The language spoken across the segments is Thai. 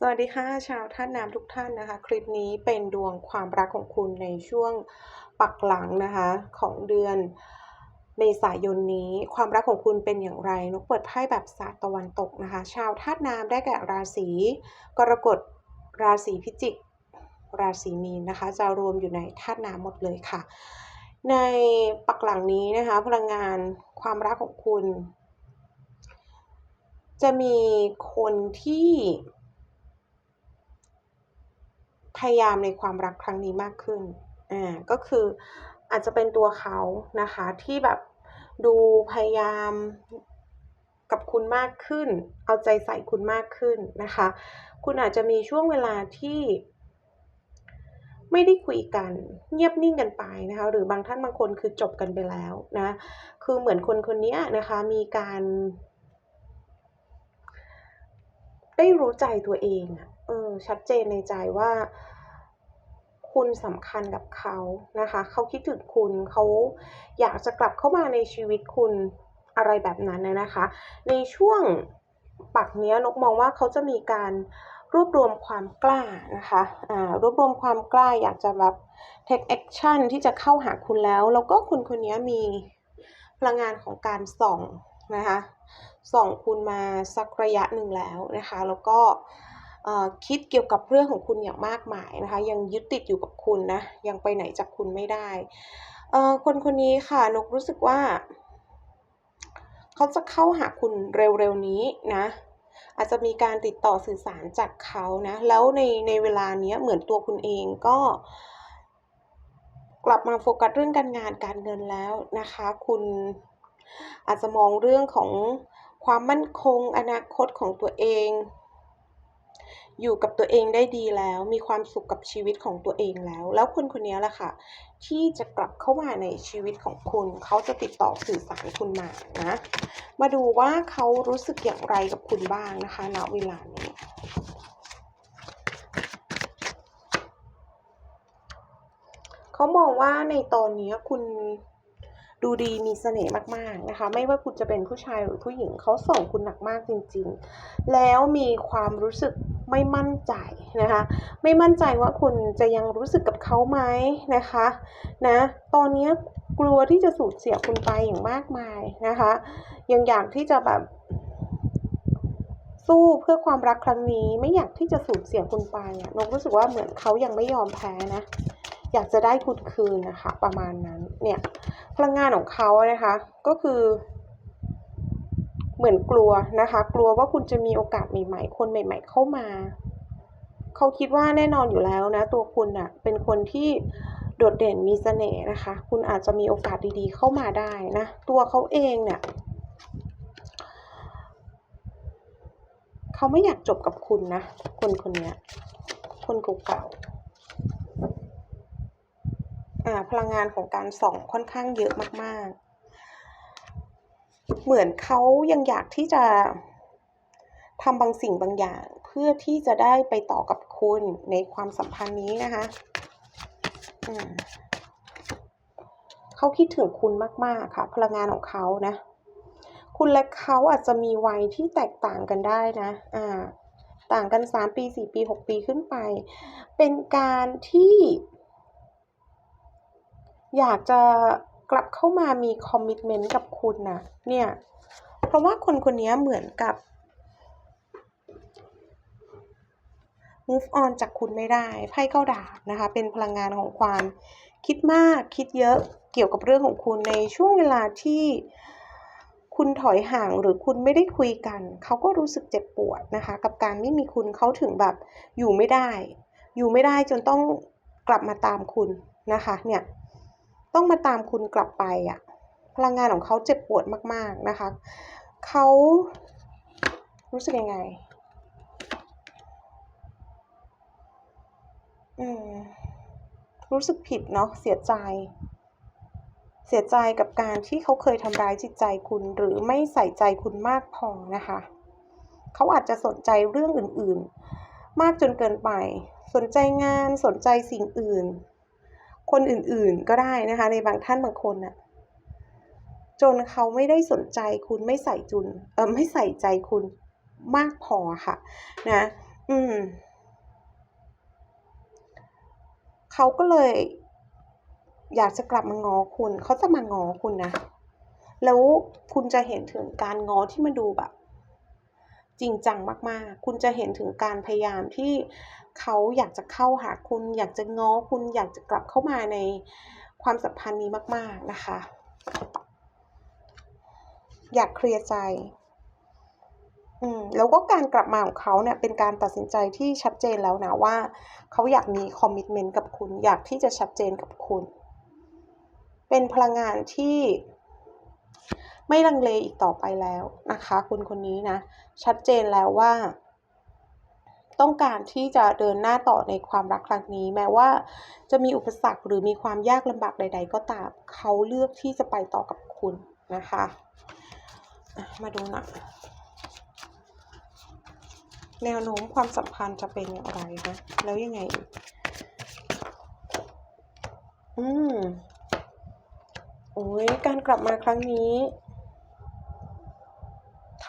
สวัสดีค่ะชาวท่านน้ำทุกท่านนะคะ คลิปนี้เป็นดวงความรักของคุณในช่วงปักหลังนะคะของเดือนเมษายนนี้ความรักของคุณเป็นอย่างไรนกเปิดไพ่แบบศาสตร์ตะวันตกนะคะ ชาวธาตุน้ำได้แก่ราศีกรกฎราศีพิจิก ราศีมีนนะคะ จะรวมอยู่ในธาตุน้ำหมดเลยค่ะ ในปักหลังนี้นะคะ พลังงานความรักของคุณ จะมีคนที่ พยายามในความรักครั้งนี้มากขึ้นอ่าก็คืออาจจะเป็นตัวเขานะคะที่แบบดูพยายามกับคุณมากขึ้น เอาใจใส่คุณมากขึ้นนะคะ คุณอาจจะมีช่วงเวลาที่ไม่ได้คุยกันเงียบนิ่งกันไปนะคะ หรือบางท่านบางคนคือจบกันไปแล้วนะ คือเหมือนคนคนนี้นะคะมีการ ได้รู้ใจตัวเองอะ เออชัดเจนในใจว่า คุณสำคัญกับเขานะคะ เขาคิดถึงคุณเขาอยากจะกลับเข้ามาในชีวิตคุณอะไรแบบนั้นนะนะคะ ในช่วงปักเนี้ยนกมองว่าเขาจะมีการรวบรวมความกล้านะคะอ่ารวบรวมความกล้าอยากจะแบบ take action ที่จะเข้าหาคุณแล้ว แล้วก็คุณคนนี้มีพลังงานของการส่องนะคะ ส่องคุณมาสักระยะหนึ่งแล้วนะคะ แล้วก็ คิดเกี่ยวกับเรื่องของคุณอย่างมากมายนะคะ ยังยึดติดอยู่กับคุณนะ ยังไปไหนจากคุณไม่ได้ คนคนนี้ค่ะนกรู้สึกว่า เขาจะเข้าหาคุณเร็วๆนี้นะอาจจะมีการติดต่อสื่อสารจากเขานะ แล้วในในเวลาเนี้ยเหมือนตัวคุณเองก็ กลับมาโฟกัสเรื่องการงานการเงินแล้วนะคะ คุณอาจจะมองเรื่องของความมั่นคงอนาคตของตัวเอง อยู่กับตัวเองได้ดีแล้ว มีความสุขกับชีวิตของตัวเองแล้ว แล้วคนคนนี้แหละค่ะ ที่จะกลับเข้ามาในชีวิตของคุณ เขาจะติดต่อสื่อสารคุณมานะ มาดูว่าเขารู้สึกอย่างไรกับคุณบ้างนะคะณเวลานี้เขามองว่าในตอนนี้คุณดูดีมีเสน่ห์มากๆนะคะ ไม่ว่าคุณจะเป็นผู้ชายหรือผู้หญิงเขาส่งคุณหนักมากจริง ๆ แล้วมีความรู้สึก ไม่มั่นใจนะคะ ไม่มั่นใจว่าคุณจะยังรู้สึกกับเขาไหมนะคะนะ ตอนนี้กลัวที่จะสูญเสียคุณไปอย่างมากมายนะคะ ยังอยากที่จะแบบสู้เพื่อความรักครั้งนี้ไม่อยากที่จะสูญเสียคุณไปอะนกรู้สึกว่าเหมือนเขายังไม่ยอมแพ้นะอยากจะได้คุณคืนนะคะ ประมาณนั้นเนี่ยพลังงานของเขานะคะ ก็คือ เหมือนกลัวนะคะ กลัวว่าคุณจะมีโอกาสใหม่ๆ คนใหม่ ๆ เข้ามา เขาคิดว่าแน่นอนอยู่แล้วนะ ตัวคุณน่ะเป็นคนที่โดดเด่นมีเสน่ห์นะคะ คุณอาจจะมีโอกาสดีๆเข้ามาได้นะ ตัวเขาเองเนี่ยเขาไม่อยากจบกับคุณนะ คนคนนี้คนเก่าๆอ่าพลังงานของการส่องค่อนข้างเยอะมากๆ เหมือนเขายังอยากที่จะทำบางสิ่งบางอย่าง เพื่อที่จะได้ไปต่อกับคุณในความสัมพันธ์นี้นะคะเขาคิดถึงคุณมาก ๆ ค่ะ พลังงานของเขานะ คุณและเขาอาจจะมีวัยที่แตกต่างกันได้นะ อ่า ต่างกัน3ปี4ปี6ปีขึ้นไป เป็นการที่ อยากจะ กลับเข้ามามีคอมมิตเมนต์กับคุณน่ะเนี่ย เพราะว่าคนคนนี้เหมือนกับ move on จากคุณไม่ได้ ไพ่9ดาบนะคะ เป็นพลังงานของความคิดมาก คิดเยอะเกี่ยวกับเรื่องของคุณในช่วงเวลาที่คุณถอยห่างหรือคุณไม่ได้คุยกัน เขาก็รู้สึกเจ็บปวดนะคะ กับการไม่มีคุณเขาถึงแบบอยู่ไม่ได้ อยู่ไม่ได้จนต้องกลับมาตามคุณนะคะ เนี่ย ต้องมาตามคุณกลับไปอะพลังงานของเขาเจ็บปวดมาก ๆนะคะ เขารู้สึกยังไง?อืม รู้สึกผิดเนาะ เสียใจ เสียใจกับการที่เขาเคยทำร้ายจิตใจคุณ หรือไม่ใส่ใจคุณมากพอนะคะ เขาอาจจะสนใจเรื่องอื่น ๆ มากจนเกินไป สนใจงาน สนใจสิ่งอื่น คนอื่นๆก็ได้นะคะ ในบางท่านบางคนน่ะจนเขาไม่ได้สนใจคุณไม่ใส่จุนเออไม่ใส่ใจคุณมากพอค่ะ นะ อืม เขาก็เลย อยากจะกลับมางอคุณ เขาจะมางอคุณนะ แล้วคุณจะเห็นถึงการงอที่มันดูแบบ จริงจังมากๆ คุณจะเห็นถึงการพยายามที่เขาอยากจะเข้าหาคุณ อยากจะง้อคุณอยากจะกลับเข้ามาในความสัมพันธ์นี้มาก ๆนะคะ อยากเคลียร์ใจอืมแล้วก็การกลับมาของเขาเนี่ยเป็นการตัดสินใจที่ชัดเจนแล้วนะว่าเขาอยากมีคอมมิตเมนต์กับคุณ อยากที่จะชัดเจนกับคุณ เป็นพลังงานที่ ไม่ลังเลอีกต่อไปแล้วนะคะคุณคนนี้นะ ชัดเจนแล้วว่า ต้องการที่จะเดินหน้าต่อในความรักครั้งนี้ แม้ว่าจะมีอุปสรรคหรือมีความยากลำบากใด ๆ ก็ตาม เขาเลือกที่จะไปต่อกับคุณนะคะ มาดูหน่อยแนวโน้มความสัมพันธ์จะเป็นอย่างไรคะแล้วยังไงอีกอืมโอ้ยการกลับมาครั้งนี้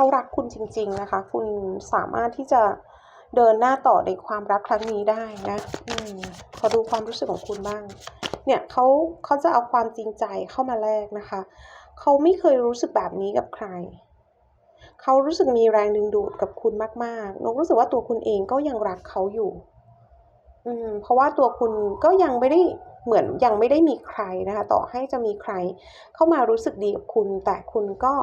เขารักคุณจริง ๆ นะคะ คุณสามารถที่จะเดินหน้าต่อในความรักครั้งนี้ได้นะอืมขอดูความรู้สึกของคุณบ้าง เนี่ยเขาเขาจะเอาความจริงใจเข้ามาแลกนะคะ เขาไม่เคยรู้สึกแบบนี้กับใคร เขารู้สึกมีแรงดึงดูดกับคุณมากๆนกรู้สึกว่าตัวคุณเองก็ยังรักเขาอยู่ อืม เพราะว่าตัวคุณก็ยังไม่ได้ เหมือนยังไม่ได้มีใครนะคะ ต่อให้จะมีใคร เข้ามารู้สึกดีกับคุณ แต่คุณก็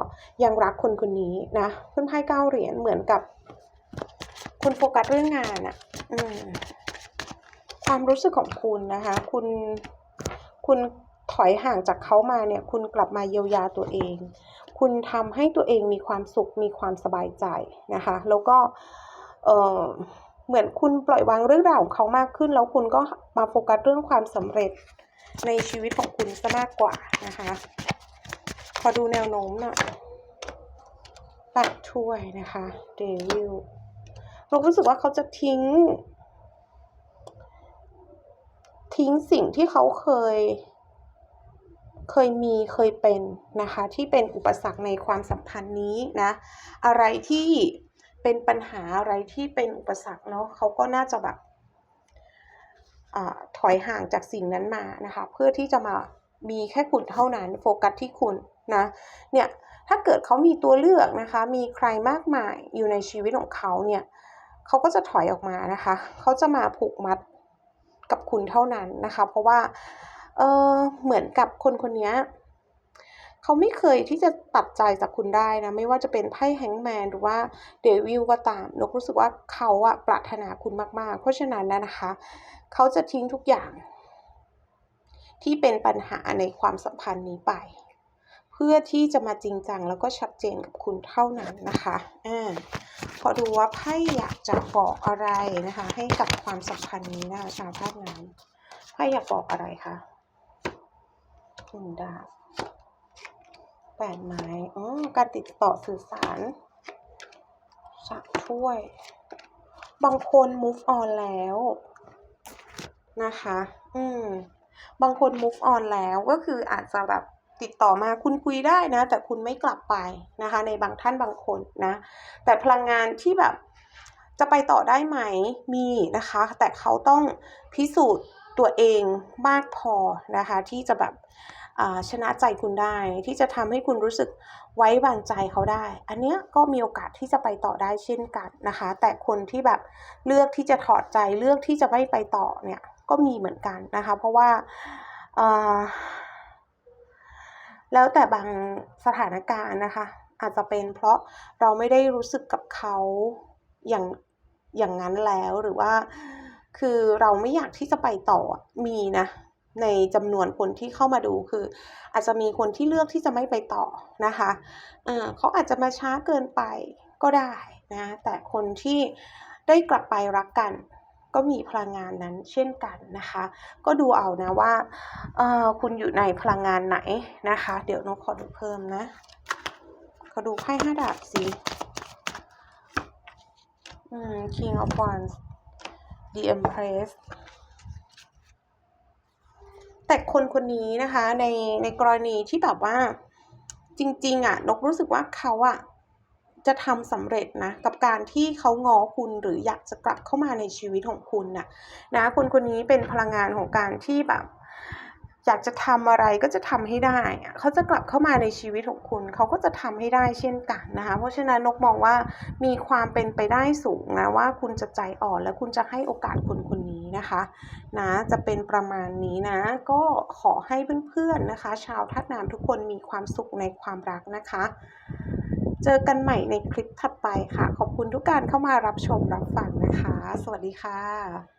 ยังรักคนคนนี้นะเพื่อนไพ่เก้าเหรียญเหมือนกับ คุณโฟกัสเรื่องงานอะอความรู้สึกของคุณนะคะ คุณคุณถอยห่างจากเขามาเนี่ย คุณกลับมาเยียวยาตัวเอง คุณทำให้ตัวเองมีความสุขมีความสบายใจนะคะ แล้วก็เออ เหมือนคุณปล่อยวางเรื่องราวของเขามากขึ้น แล้วคุณก็มาโฟกัสเรื่องความสำเร็จในชีวิตของคุณซะมากกว่านะคะ ขอดูแนวโน้มหน่อยแปดถ้วยนะคะเดวิลเรารู้สึกว่าเขาจะทิ้ง ทิ้งสิ่งที่เขาเคย เคยมีเคยเป็นนะคะ ที่เป็นอุปสรรคในความสัมพันธ์นี้นะ อะไรที่ เป็นปัญหาอะไรที่เป็นอุปสรรคเนาะเขาก็น่าจะแบบอถอยห่างจากสิ่งนั้นมานะคะ เพื่อที่จะมามีแค่คุณเท่านั้น โฟกัสที่คุณนะเนี่ยถ้าเกิดเขามีตัวเลือกนะคะ มีใครมากมายอยู่ในชีวิตของเขาเนี่ยเขาก็จะถอยออกมานะคะ เขาจะมาผูกมัดกับคุณเท่านั้นนะคะ เพราะว่าเออเหมือนกับคนคนนี้ เขาไม่เคยที่จะตัดใจจากคุณได้นะ ไม่ว่าจะเป็นไพ่แฮงแมนหรือว่าเดวิลก็ตามนกรู้สึกว่าเขาอะปรารถนาคุณมาก ๆ เพราะฉะนั้นนะคะ เขาจะทิ้งทุกอย่าง ที่เป็นปัญหาในความสัมพันธ์นี้ไป เพื่อที่จะมาจริงจังแล้วก็ชัดเจนกับคุณเท่านั้นนะคะอ่าพอดูว่าไพ่อยากจะบอกอะไรนะคะ ให้กับความสัมพันธ์นี้นะคะชาวธาตุน้ำไพ่อยากบอกอะไรคะหนึ่งดาบ แปดไม้อ๋อการติดต่อสื่อสารสักถ้วย บางคน move on แล้วนะคะ อืม บางคน move on แล้วก็คืออาจจะแบบติดต่อมาคุณคุยได้นะ แต่คุณไม่กลับไปนะคะ ในบางท่านบางคนนะ แต่พลังงานที่แบบจะไปต่อได้ไหมมีนะคะ แต่เขาต้องพิสูจน์ตัวเองมากพอนะคะ ที่จะแบบ ชนะใจคุณได้ ที่จะทำให้คุณรู้สึกไว้วางใจเขาได้ อันเนี้ยก็มีโอกาสที่จะไปต่อได้เช่นกันนะคะ แต่คนที่แบบเลือกที่จะถอดใจเลือกที่จะไม่ไปต่อเนี่ยก็มีเหมือนกันนะคะ เพราะว่าแล้วแต่บางสถานการณ์นะคะ อาจจะเป็นเพราะเราไม่ได้รู้สึกกับเขาอย่างอย่างนั้นแล้วหรือว่า คือเราไม่อยากที่จะไปต่อมีนะ ในจำนวนคนที่เข้ามาดูคือ อาจจะมีคนที่เลือกที่จะไม่ไปต่อนะคะเเขาอาจจะมาช้าเกินไปก็ได้นะแต่คนที่ได้กลับไปรักกัน ก็มีพลังงานนั้นเช่นกันนะคะ ก็ดูเอานะว่าคุณอยู่ในพลังงานไหนนะคะ เดี๋ยวนกขอดูเพิ่มนะ ขอดูไพ่ห้าดาบสิอืม King of Wands The Empress แต่คนคนนี้นะคะในในกรณีที่แบบว่าจริง ๆอะนกรู้สึกว่าเขาอะจะทำสำเร็จนะกับการที่เขางอคุณหรืออยากจะกลับเข้ามาในชีวิตของคุณน่ะนะคนคนนี้เป็นพลังงานของการที่แบบ อยากจะทำอะไรก็จะทำให้ได้เขาจะกลับเข้ามาในชีวิตของคุณ เขาก็จะทำให้ได้เช่นกันนะคะ เพราะฉะนั้นนกมองว่ามีความเป็นไปได้สูงนะว่าคุณจะใจอ่อนและคุณจะให้โอกาสคนคนนี้นะคะนะจะเป็นประมาณนี้นะ ก็ขอให้เพื่อนๆนะคะ ชาวธาตุน้ำทุกคนมีความสุขในความรักนะคะ เจอกันใหม่ในคลิปถัดไปค่ะ ขอบคุณทุกการเข้ามารับชมรับฟังนะคะ สวัสดีค่ะ